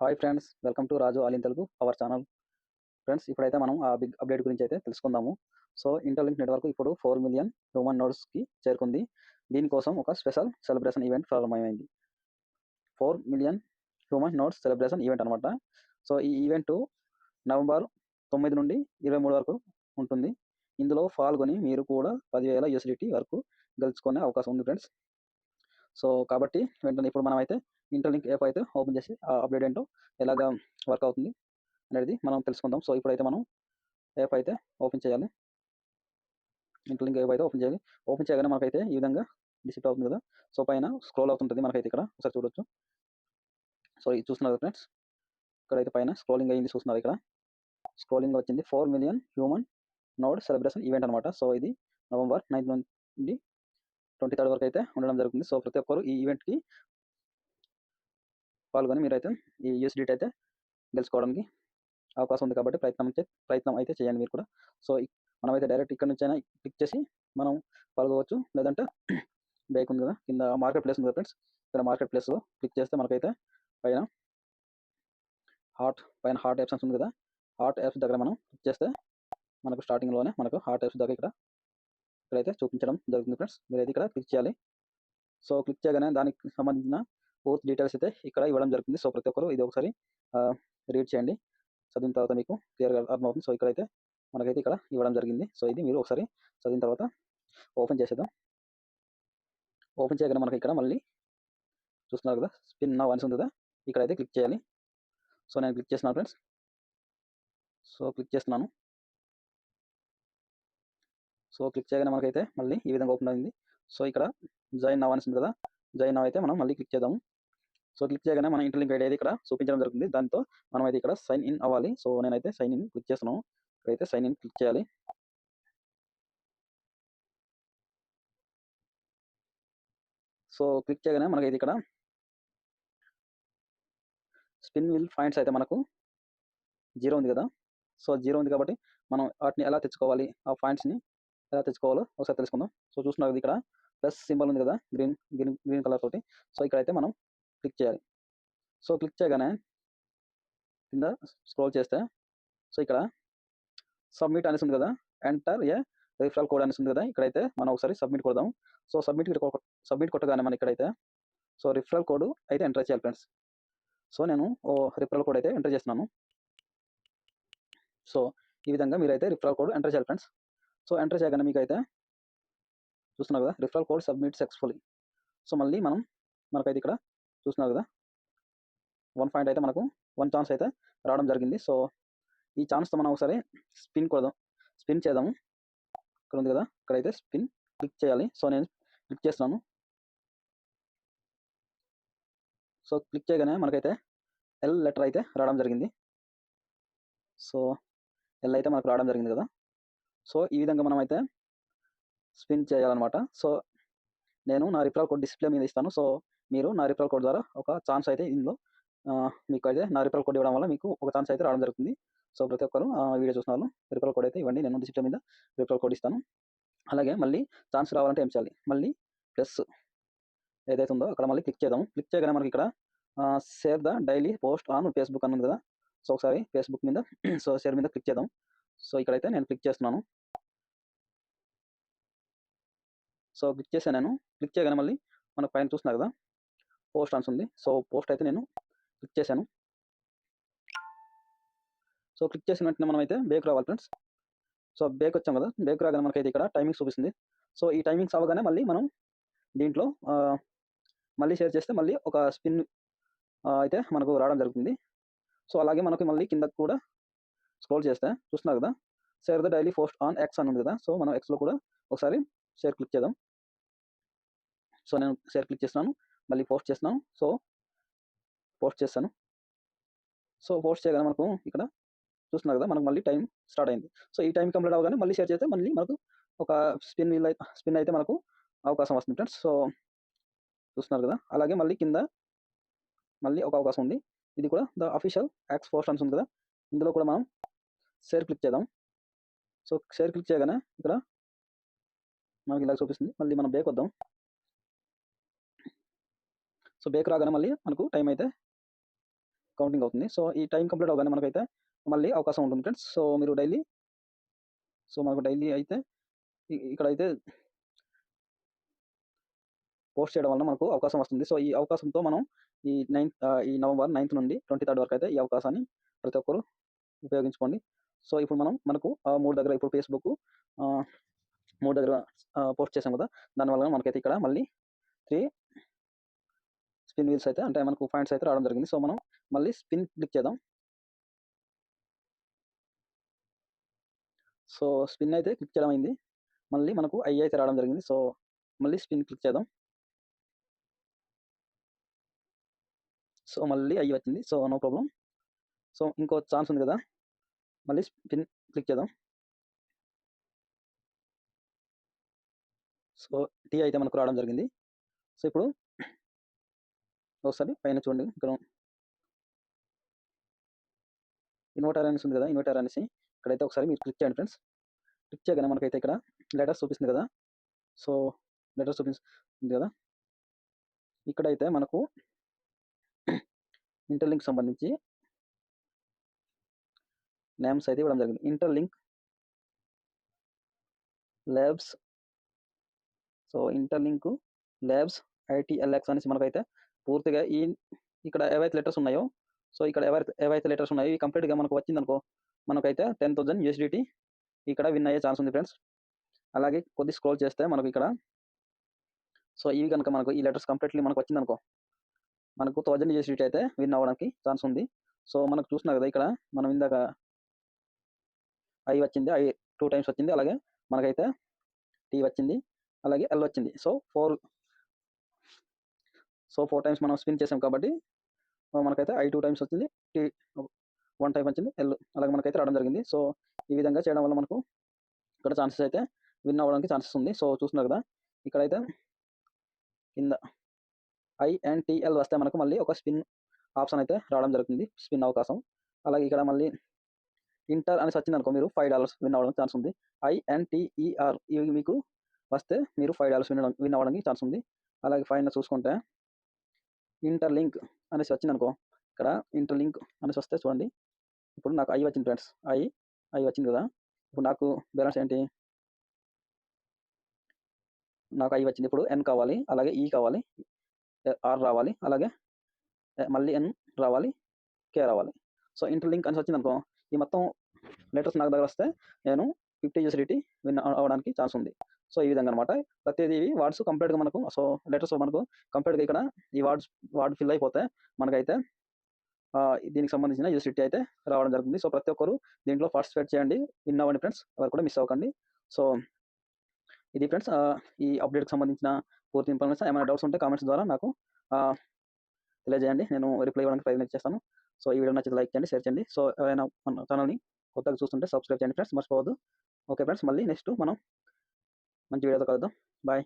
Hi friends welcome to Raju all in Telugu our channel friends ఇప్పుడైతే మనం ఆ big update గురించి అయితే తెలుసుకుందాము. సో ఇంటర్లింక్ నెట్వర్క్ ఇప్పుడు ఫోర్ మిలియన్ హ్యూమన్ నోడ్స్కి చేరుకుంది. దీనికోసం ఒక స్పెషల్ సెలబ్రేషన్ ఈవెంట్ ప్రారంభమైంది. Four million human nodes celebration event అనమాట సో ఈ ఈవెంట్ నవంబర్ తొమ్మిది నుండి ఇరవై మూడు వరకు ఉంటుంది. ఇందులో పాల్గొని మీరు కూడా పదివేల యూసిడిటీ వరకు గెలుచుకునే అవకాశం ఉంది ఫ్రెండ్స్ సో కాబట్టి వెంటనే ఇప్పుడు మనం అయితే ఇంటర్లింక్ యాప్ అయితే ఓపెన్ చేసి ఆ అప్డేట్ ఏంటో ఎలాగా వర్క్ అవుతుంది అనేది మనం తెలుసుకుందాం. సో ఇప్పుడైతే మనం యాప్ అయితే ఓపెన్ చేయాలి. ఇంటర్లింక్ యాప్ అయితే ఓపెన్ చేయాలి. ఓపెన్ చేయగానే మనకైతే ఈ విధంగా డిసిప్ట్ అవుతుంది కదా. సో పైన స్క్రోల్ అవుతుంటుంది మనకైతే ఇక్కడ. ఒకసారి చూడొచ్చు. సో ఇది చూస్తున్నారు ఫ్రెండ్స్. ఇక్కడైతే పైన స్క్రోలింగ్ అయ్యింది చూస్తున్నారు ఇక్కడ. స్క్రోలింగ్ వచ్చింది four million human node celebration event అనమాట సో ఇది నవంబర్ నైన్త్ నుండి ట్వంటీ థర్డ్ వరకు అయితే ఉండడం జరుగుతుంది. సో ప్రతి ఒక్కరు ఈ ఈవెంట్కి పాల్గొని మీరైతే ఈ యూఎస్డిటీ అయితే గెలుచుకోవడానికి అవకాశం ఉంది కాబట్టి ప్రయత్నం చే ప్రయత్నం అయితే చేయండి మీరు కూడా. సో మనమైతే డైరెక్ట్ ఇక్కడ నుంచి అయినా క్లిక్ చేసి మనం పాల్గొవచ్చు. లేదంటే బ్యాక్ ఉంది కదా కింద మార్కెట్ ప్లేస్ ఉంది ఫ్రెండ్స్ ఇక్కడ మార్కెట్ ప్లేస్లో క్లిక్ చేస్తే మనకైతే పైన హాట్ పైన హాట్ ఆప్షన్స్ ఉంది కదా హాట్ యాప్స్ దగ్గర మనం క్లిక్ చేస్తే మనకు స్టార్టింగ్లోనే మనకు హాట్ యాప్స్ దగ్గర ఇక్కడ ఇక్కడైతే చూపించడం జరుగుతుంది ఫ్రెండ్స్. మీరైతే ఇక్కడ క్లిక్ చేయాలి. సో క్లిక్ చేయగానే దానికి సంబంధించిన పూర్తి డీటెయిల్స్ అయితే ఇక్కడ ఇవ్వడం జరుగుతుంది సో ప్రతి ఒక్కరు ఇది ఒకసారి రీడ్ చేయండి. చదివిన తర్వాత మీకు క్లియర్గా అర్థమవుతుంది. సో ఇక్కడైతే మనకైతే ఇక్కడ ఇవ్వడం జరిగింది. సో ఇది మీరు ఒకసారి చదివిన తర్వాత ఓపెన్ చేసేద్దాం. ఓపెన్ చేయగానే మనకి ఇక్కడ మళ్ళీ చూస్తున్నారు కదా స్పిన్ నా వన్స్ ఉంది కదా ఇక్కడైతే క్లిక్ చేయాలి. సో నేను క్లిక్ చేస్తున్నాను ఫ్రెండ్స్. సో క్లిక్ చేస్తున్నాను. సో క్లిక్ చేయగానే మనకైతే మళ్ళీ ఈ విధంగా ఓపెన్ అయింది. సో ఇక్కడ జాయిన్ నవ్ కదా జాయిన్ నవ్ అయితే మనం మళ్ళీ క్లిక్ చేద్దాము. సో క్లిక్ చేయగానే మన ఇంటర్లింక్ ఐడి అయితే ఇక్కడ చూపించడం జరుగుతుంది. దాంతో మనం అయితే ఇక్కడ సైన్ ఇన్ అవ్వాలి. సో నేనైతే సైన్ ఇన్ క్లిక్ చేస్తున్నాను. ఇక్కడైతే సైన్ ఇన్ క్లిక్ చేయాలి. సో క్లిక్ చేయగానే మనకైతే ఇక్కడ స్పిన్ విల్ పాయింట్స్ అయితే మనకు జీరో ఉంది కదా. సో జీరో ఉంది కాబట్టి మనం వాటిని ఎలా తెచ్చుకోవాలి? ఆ పాయింట్స్ని ఎలా తెచ్చుకోవాలో ఒకసారి తెలుసుకుందాం. సో చూస్తున్నారు ఇక్కడ ప్లస్ సింబల్ ఉంది కదా గ్రీన్ గ్రీన్ గ్రీన్ కలర్ తోటి. సో ఇక్కడైతే మనం క్లిక్ చేయాలి. సో క్లిక్ చేయగానే కింద స్క్రోల్ చేస్తే సో ఇక్కడ సబ్మిట్ అనేసి ఉంది కదా ఎంటర్ ఏ రిఫరల్ కోడ్ అనేసి ఉంది కదా ఇక్కడైతే మనం ఒకసారి సబ్మిట్ కొడదాం. సో సబ్మిట్ సబ్మిట్ కొట్టగానే మనం ఇక్కడైతే సో రిఫరల్ కోడ్ అయితే ఎంటర్ చేయాలి ఫ్రెండ్స్. సో నేను ఓ రిఫరల్ కోడ్ అయితే ఎంటర్ చేస్తున్నాను. సో ఈ విధంగా మీరైతే రిఫరల్ కోడ్ ఎంటర్ చేయాలి ఫ్రెండ్స్. సో ఎంటర్ చేయగానే మీకైతే అయితే చూస్తున్నారు కదా referral code submit successfully. So మళ్ళీ మనం మనకైతే ఇక్కడ చూస్తున్నారు కదా? వన్ పాయింట్ అయితే మనకు వన్ ఛాన్స్ అయితే రావడం జరిగింది. సో ఈ ఛాన్స్తో మనం ఒకసారి స్పిన్ కొడదాం. స్పిన్ చేద్దాము. ఇక్కడ ఉంది కదా? ఇక్కడైతే స్పిన్ క్లిక్ చేయాలి. సో నేను క్లిక్ చేస్తున్నాను. సో క్లిక్ చేయగానే మనకైతే ఎల్ లెటర్ అయితే రావడం జరిగింది. సో ఎల్ అయితే మనకు రావడం జరిగింది కదా? సో ఈ విధంగా మనం అయితే స్పిన్ చేయాలన్నమాట. సో నేను నా రిఫరల్ కోడ్ డిస్ప్లే మీద ఇస్తాను. సో మీరు నా రిఫరల్ కోడ్ ద్వారా ఒక ఛాన్స్ అయితే ఇందులో మీకు అయితే నా రిఫరల్ కోడ్ ఇవ్వడం వల్ల మీకు ఒక ఛాన్స్ అయితే రావడం జరుగుతుంది. సో ప్రతి ఒక్కరు వీడియో చూసిన వాళ్ళు రిఫరల్ కోడ్ అయితే ఇవ్వండి. నేను డిసిప్లిన్ మీద రిఫరల్ కోడ్ ఇస్తాను. అలాగే మళ్ళీ ఛాన్స్ రావాలంటే ఏం చేయాలి? మళ్ళీ ప్లస్ ఏదైతే ఉందో అక్కడ మళ్ళీ క్లిక్ చేద్దాం క్లిక్ చేయగానే మనకి ఇక్కడ share the daily post on Facebook అని ఉంది కదా. సో ఒకసారి ఫేస్బుక్ మీద సో షేర్ మీద క్లిక్ చేద్దాం. సో ఇక్కడైతే నేను క్లిక్ చేస్తున్నాను. సో క్లిక్ చేశాను నేను. క్లిక్ చేయగానే మళ్ళీ మనకు పైన చూస్తున్నారు కదా. పోస్ట్ ఆన్స్ ఉంది. సో పోస్ట్ అయితే నేను క్లిక్ చేశాను. సో క్లిక్ చేసిన వెంటనే మనం అయితే బేక్ రావాలి ఫ్రెండ్స్ సో బేక్ వచ్చాం కదా. బేక్ రాగానే మనకైతే ఇక్కడ టైమింగ్స్ చూపిస్తుంది. సో ఈ టైమింగ్స్ అవగానే మళ్ళీ మనం దీంట్లో మళ్ళీ షేర్ చేస్తే మళ్ళీ ఒక స్పిన్ అయితే మనకు రావడం జరుగుతుంది. సో అలాగే మనకి మళ్ళీ కింద కూడా స్క్రోల్ చేస్తే చూస్తున్నారు కదా? Share the daily post on X అని ఉంది కదా? సో మనం ఎక్స్లో కూడా ఒకసారి షేర్ క్లిక్ చేద్దాం. సో నేను షేర్ క్లిక్ చేస్తున్నాను. మళ్ళీ పోస్ట్ చేస్తున్నాను సో పోస్ట్ చేస్తాను. సో పోస్ట్ చేయగానే మనకు ఇక్కడ చూస్తున్నారు కదా మనకు మళ్ళీ టైం స్టార్ట్ అయింది. సో ఈ టైం కంప్లీట్ అవ్వగానే మళ్ళీ షేర్ చేస్తే మళ్ళీ మనకు ఒక స్పిన్ వీల్ స్పిన్ అయితే మనకు అవకాశం వస్తుంది ఫ్రెండ్స్. సో చూస్తున్నారు కదా అలాగే మళ్ళీ కింద మళ్ళీ ఒక అవకాశం ఉంది. ఇది కూడా ద అఫీషియల్ యాక్స్ పోస్ట్ అని ఉంది కదా ఇందులో కూడా మనం షేర్ క్లిక్ చేద్దాం. సో షేర్ క్లిక్ చేయగానే ఇక్కడ మనకి ఇలా చూపిస్తుంది. మళ్ళీ మనం బేక్ వద్దాం. సో బేక్ రాగానే మళ్ళీ మనకు టైం అయితే కౌంటింగ్ అవుతుంది. సో ఈ టైం కంప్లీట్ అవగానే మనకైతే మళ్ళీ అవకాశం ఉంటుంది ఫ్రెండ్స్ సో మీరు డైలీ సో మనకు డైలీ అయితే ఇక్కడైతే పోస్ట్ చేయడం వల్ల మనకు అవకాశం వస్తుంది. సో ఈ అవకాశంతో మనం ఈ నైన్త్ ఈ నవంబర్ నైన్త్ నుండి ట్వంటీ థర్డ్ వరకు అయితే ఈ అవకాశాన్ని ప్రతి ఒక్కరు ఉపయోగించుకోండి. సో ఇప్పుడు మనం మనకు మూడు దగ్గర ఇప్పుడు ఫేస్బుక్ మూడు దగ్గర పోస్ట్ చేసాం కదా. దానివల్ల మనకైతే ఇక్కడ మళ్ళీ త్రీ స్పిన్ వీల్స్ అయితే అంటే మనకు పాయింట్స్ అయితే రావడం జరిగింది. సో మనం మళ్ళీ స్పిన్ క్లిక్ చేద్దాం. సో స్పిన్ అయితే క్లిక్ చేయడం అయింది. మళ్ళీ మనకు ఐ అయితే రావడం జరిగింది. సో మళ్ళీ స్పిన్ క్లిక్ చేద్దాం. సో మళ్ళీ ఐ వచ్చింది. So no problem. సో ఇంకో ఛాన్స్ ఉంది కదా. మళ్ళీ స్పిన్ క్లిక్ చేద్దాం. సో టీ అయితే మనకు రావడం జరిగింది. సో ఇప్పుడు ఒకసారి పైన చూడండి. ఇక్కడ ఇన్వర్టర్ అనేసి ఉంది కదా. ఇన్వర్టర్ అనేసి ఇక్కడైతే ఒకసారి మీరు క్లిక్ చేయండి ఫ్రెండ్స్. క్లిక్ చేయగానే మనకైతే ఇక్కడ లెటర్స్ చూపిస్తుంది కదా. సో లెటర్స్ చూపిస్తుంది కదా. ఇక్కడైతే మనకు ఇంటర్లింక్ సంబంధించి నేమ్స్ అయితే ఇవ్వడం జరిగింది. Interlink labs so Interlink labs ITLX అనేసి మనకైతే పూర్తిగా ఈ ఇక్కడ ఏవైతే లెటర్స్ ఉన్నాయో సో ఇక్కడ ఎవరైతే ఏవైతే లెటర్స్ ఉన్నాయో ఈ కంప్లీట్గా మనకు వచ్చిందనుకో మనకైతే టెన్ థౌసండ్ యూఎస్డిటీ ఇక్కడ విన్ అయ్యే ఛాన్స్ ఉంది ఫ్రెండ్స్ అలాగే కొద్ది స్క్రోల్ చేస్తే మనకు ఇక్కడ సో ఇవి కనుక మనకు ఈ లెటర్స్ కంప్లీట్లీ మనకు వచ్చిందనుకో మనకు థౌజండ్ యూఎస్డిటీ అయితే విన్ అవ్వడానికి ఛాన్స్ ఉంది. సో మనకు చూసినా కదా ఇక్కడ మనం ఇందాక ఐ వచ్చింది ఐ టూ టైమ్స్ వచ్చింది అలాగే మనకైతే టీ వచ్చింది అలాగే ఎల్ వచ్చింది. So four so four times మనం స్పిన్ చేసాం కాబట్టి మనకైతే ఐ టూ టైమ్స్ వచ్చింది. టీ వన్ టైం వచ్చింది. ఎల్ అలాగే మనకైతే రావడం జరిగింది. సో ఈ విధంగా చేయడం వల్ల మనకు ఇక్కడ ఛాన్సెస్ అయితే విన్ అవ్వడానికి ఛాన్సెస్ ఉంది. సో చూస్తున్నారు కదా ఇక్కడైతే కింద ఐ అండ్ టీఎల్ వస్తే మనకు మళ్ళీ ఒక స్పిన్ ఆప్షన్ అయితే రావడం జరుగుతుంది. స్పిన్ అవకాశం. అలాగే ఇక్కడ మళ్ళీ ఇంటర్ అనేసి వచ్చింది అనుకో మీరు ఫైవ్ డాలర్స్ విన్ అవ్వడానికి ఛాన్స్ ఉంది. ఐ అండ్ టీఈఆర్ ఇవి మీకు వస్తే మీరు ఫైవ్ డాలర్స్ విన్ విన్ అవ్వడానికి ఛాన్స్ ఉంది. అలాగే ఫైన్ చూసుకుంటే ఇంటర్లింక్ అనేసి వచ్చింది అనుకో ఇక్కడ ఇంటర్లింక్ అనేసి వస్తే చూడండి. ఇప్పుడు నాకు ఐ వచ్చింది ఫ్రెండ్స్. ఐ ఐ వచ్చింది కదా. ఇప్పుడు నాకు బ్యాలెన్స్ ఏంటి? నాకు ఐ వచ్చింది. ఇప్పుడు ఎన్ కావాలి అలాగే ఈ కావాలి ఆర్ రావాలి అలాగే మళ్ళీ ఎన్ రావాలి కే రావాలి. సో ఇంటర్లింక్ అనేసి వచ్చింది అనుకో ఈ మొత్తం లెటర్స్ నాకు దగ్గర వస్తే నేను ఫిఫ్టీ యూసిడిటీ విన్ అవ్వడానికి ఛాన్స్ ఉంది. సో ఈ విధంగా అనమాట ప్రతిదీ ఇవి వర్డ్స్ కంప్లీట్గా మనకు సో లెటర్స్ మనకు కంప్లీట్గా ఇక్కడ ఈ వార్డ్స్ వార్డ్ ఫిల్ అయిపోతే మనకైతే దీనికి సంబంధించిన యూసిటీ అయితే రావడం జరుగుతుంది. సో ప్రతి ఒక్కరు దీంట్లో పార్టిసిపేట్ చేయండి. విన్ అవ్వండి ఫ్రెండ్స్. ఎవరు కూడా మిస్ అవ్వకండి. సో ఇది ఫ్రెండ్స్ ఈ అప్డేట్కి సంబంధించిన పూర్తి ఇన్ఫర్మేషన్. ఏమైనా డౌట్స్ ఉంటే కామెంట్స్ ద్వారా నాకు తెలియజేయండి. నేను రిప్లై ఇవ్వడానికి ప్రయత్నం చేస్తాను. సో ఈ వీడియో నచ్చితే లైక్ చేయండి షేర్ చేయండి. సో ఎవరైనా మన ఛానల్ని కొత్తగా చూస్తుంటే సబ్స్క్రైబ్ చేయండి ఫ్రెండ్స్. మర్చిపోవద్దు. ఓకే ఫ్రెండ్స్ మళ్ళీ నెక్స్ట్ మనం మంచి వీడియోతో కలుద్దాం. బాయ్.